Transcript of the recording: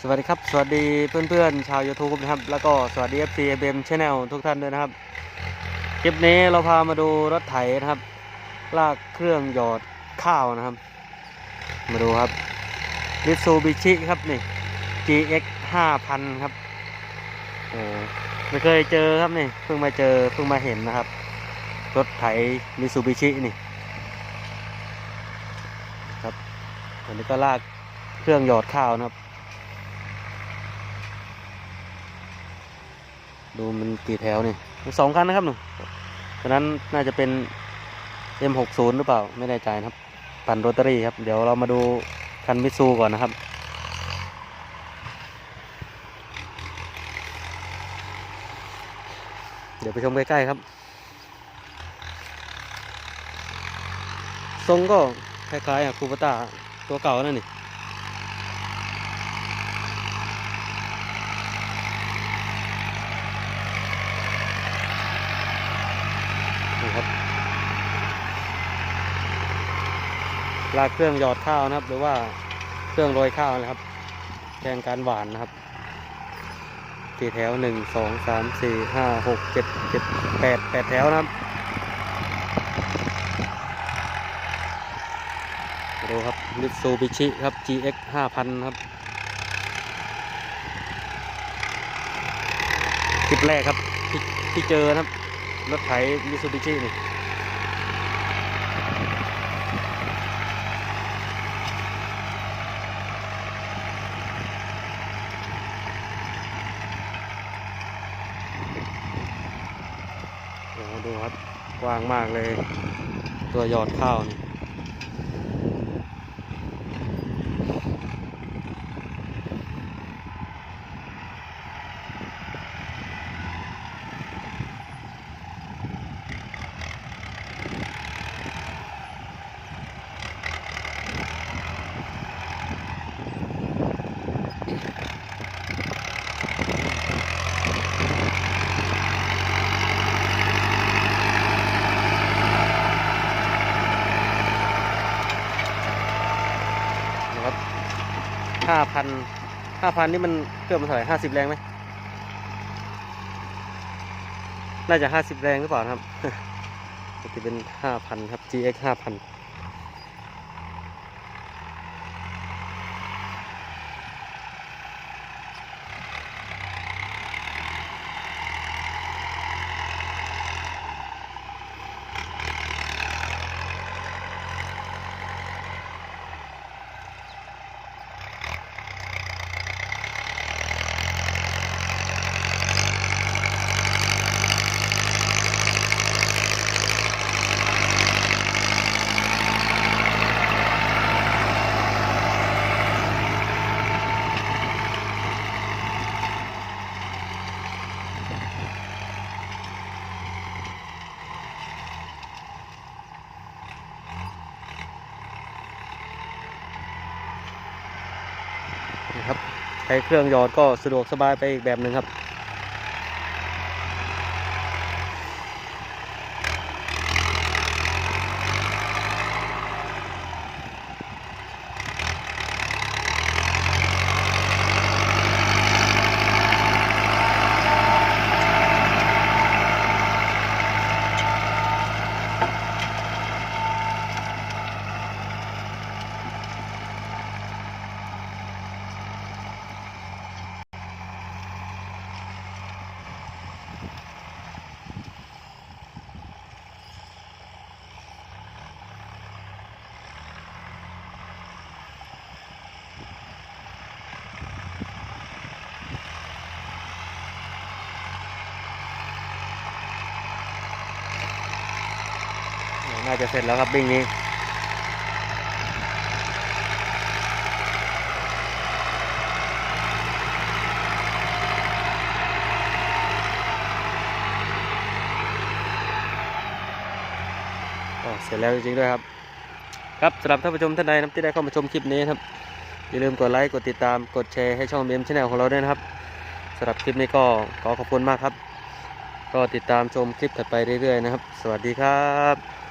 สวัสดีครับ สวัสดีเพื่อนๆ ชาว YouTube นะครับ แล้วก็สวัสดี FC BM Channel ทุกท่านด้วยนะครับ คลิปนี้เราพามาดูรถไถนะครับ ลากเครื่องหยอดข้าวนะครับ มาดูครับ Mitsubishi ครับนี่ GX 5,000 ครับโอ้ไม่เคยเจอครับนี่เพิ่งมาเจอเพิ่งมาเห็นนะครับ รถไถ Mitsubishi นี่ครับอันนี้ก็ลากเครื่องหยอดข้าวนะครับ ดูมันกี่แถวนี่สองคันนะครับหนูตอนนั้นน่าจะเป็น M60 หรือเปล่า ไม่แน่ใจนะครับ ปั่นโรตารี่ครับ เดี๋ยวเรามาดูคันมิซูก่อนนะครับ เดี๋ยวไปชมใกล้ๆครับ ทรงก็คล้ายๆกับคูปต้าตัวเก่านั่นนี่ ลากเครื่องหยอดข้าวนะครับ หรือว่าเครื่องโรยข้าวนะครับแทงการหวานนะครับกี่แถวหนึ่งสองสามสี่ห้าหกเจ็ดเจ็ดแปดแปดแถวนะครับดูครับมิตซูบิชิครับ GX ห้าพันครับ คลิปแรกครับที่ที่เจอครับ รถไถมิซูบิชินี่ โอ้โหดูครับ กว้างมากเลย ตัวยอดข้าวนี่ ห้าพันห้าพันนี่มันเครื่องมันเท่าไหร่ห้าสิบแรงไหมน่าจะห้าสิบแรงหรือเปล่าครับจะเป็นห้าพันครับ GX ห้าพัน นะครับใช้เครื่องยอดก็สะดวกสบายไปอีกแบบหนึ่งครับ น่าจะเสร็จแล้วครับบิ้งนี้เสร็จแล้วจริงๆด้วยครับ ครับสำหรับท่านผู้ชมท่านใดนะครับที่ได้เข้ามาชมคลิปนี้ครับ อย่าลืมกดไลค์กดติดตามกดแชร์ให้ช่องเบมชแนลของเราด้วยนะครับสำหรับคลิปนี้ก็ขอขอบคุณมากครับ ก็ติดตามชมคลิปถัดไปเรื่อยๆนะครับ สวัสดีครับ